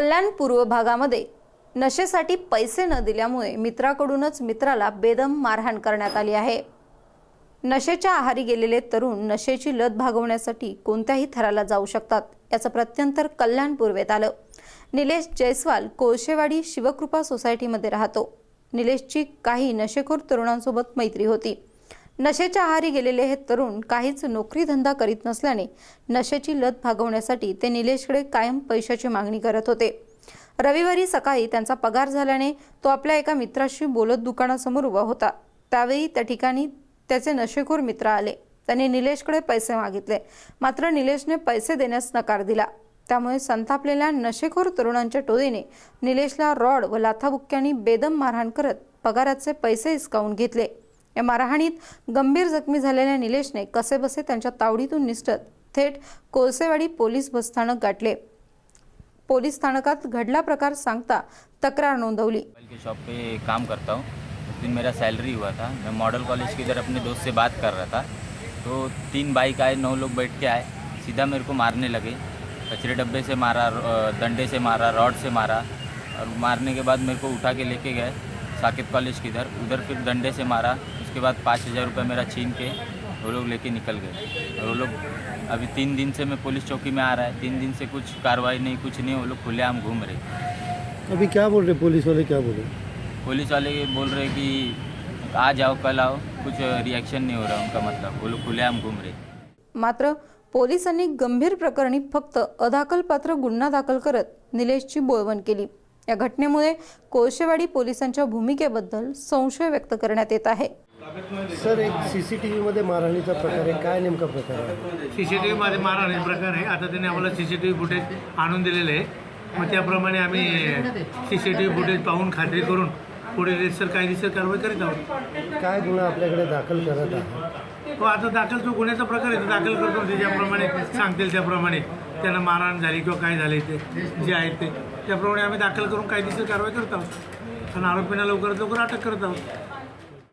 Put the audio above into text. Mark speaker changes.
Speaker 1: कल्याण पूर्व भागामध्ये नशेसाठी पैसे न दिल्यामुळे मित्राकडूनच मित्राला बेदम मारहाण करण्यात आली आहे. नशेच्या आहारी गेलेले तरुण नशेची लत भागवण्यासाठी कोणत्याही थराला जाऊ शकतात याचं प्रत्यंतर कल्याण पूर्वेत आलं. निलेश जयस्वाल कोळशेवाडी शिवकृपा सोसायटीमध्ये राहतो. निलेशची काही नशेखोर तरुणांसोबत मैत्री होती. नशेच्या आहारी गेलेले हे तरुण काहीच नोकरी धंदा करीत नसल्याने नशेची लत भागवण्यासाठी ते निलेशकडे कायम पैशाची मागणी करत होते. रविवारी सकाळी त्यांचा पगार झाल्याने तो आपल्या एका मित्राशी बोलत दुकानासमोर उभा होता. त्यावेळी त्या ठिकाणी त्याचे नशेखोर मित्र आले. त्याने निलेशकडे पैसे मागितले. मात्र निलेशने पैसे देण्यास नकार दिला. त्यामुळे संतापलेल्या नशेखोर तरुणांच्या टोळीने निलेशला रॉड व लाथाबुक्क्यांनी बेदम मारहाण करत पगाराचे पैसे हिसकावून घेतले. या मारहाणीत गंभीर जखमी झालेल्या निलेशने कसेबसे त्यांच्या तावडीतून निसटत थेट कोळसेवाडी पोलीस बसस्थानक गाठले. पोलीस स्थानकात घडला प्रकार सांगता तक्रार नोंदवली.
Speaker 2: के शॉप पे काम करता हूँ. उस दिन मेरा सैलरी हुआ था. मैं मॉडल कॉलेज की इधर अपने दोस्त से बात कर रहा था. तो तीन बाइक आए नौ लोग बैठ के आए. सीधा मेरे को मारने लगे. कचरे डब्बे से मारा डंडे से मारा रॉड से मारा. और मारने के बाद मेरे को उठा के लेके गए. साकिब कॉलेज की इधर। उधर फिर डंडे से मारा। उसके बाद पाँच हज़ार रुपये मेरा छीन के वो लोग लेके निकल गए। और वो लोग अभी तीन दिन से मैं पुलिस चौकी में आ रहा है। तीन दिन से कुछ कार्रवाई नहीं कुछ नहीं वो लोग खुलेआम घूम रहे।
Speaker 3: अभी क्या बोल रहे पुलिस वाले क्या बोले
Speaker 2: पुलिस वाले बोल रहे कि आ जाओ कल आओ। कुछ रिएक्शन नहीं हो रहा उनका मतलब। वो लोग खुलेआम घूम रहे।
Speaker 1: मात्र पोलिसांनी गंभीर प्रकरणी फक्त अदाखलपात्र गुन्हा दाखल करत निलेशची बोळवण केली. या घटनेमुळे कोळशेवाडी पोलिसांच्या भूमिकेबद्दल संशय व्यक्त करण्यात येत आहे.
Speaker 3: सर एक सी सी टी व्हीमध्ये मारहाणीचा प्रकार आहे. काय नेमका प्रकार आहे?
Speaker 4: सी सी टी व्हीमध्ये मारहाणी प्रकार आहे. आता त्यांनी आम्हाला C C T V footage आणून दिलेले आहे. मग त्याप्रमाणे आम्ही C C T V footage पाहून खात्री करून पुढे रेसर कायदेशीर कारवाई करीत आहोत.
Speaker 3: काय गुन्हा आपल्याकडे दाखल करत आहे?
Speaker 4: तो आता दाखल जो गुन्ह्याचा प्रकार आहे तो दाखल करतो ते ज्याप्रमाणे सांगतील त्याप्रमाणे. त्यांना मारहाण झाली किंवा काय झाले ते जे आहेत ते. त्याप्रमाणे आम्ही दाखल करून कायदेशीर कारवाई करत आहोत. आणि आरोपींना लवकरात लवकर अटक करत आहोत.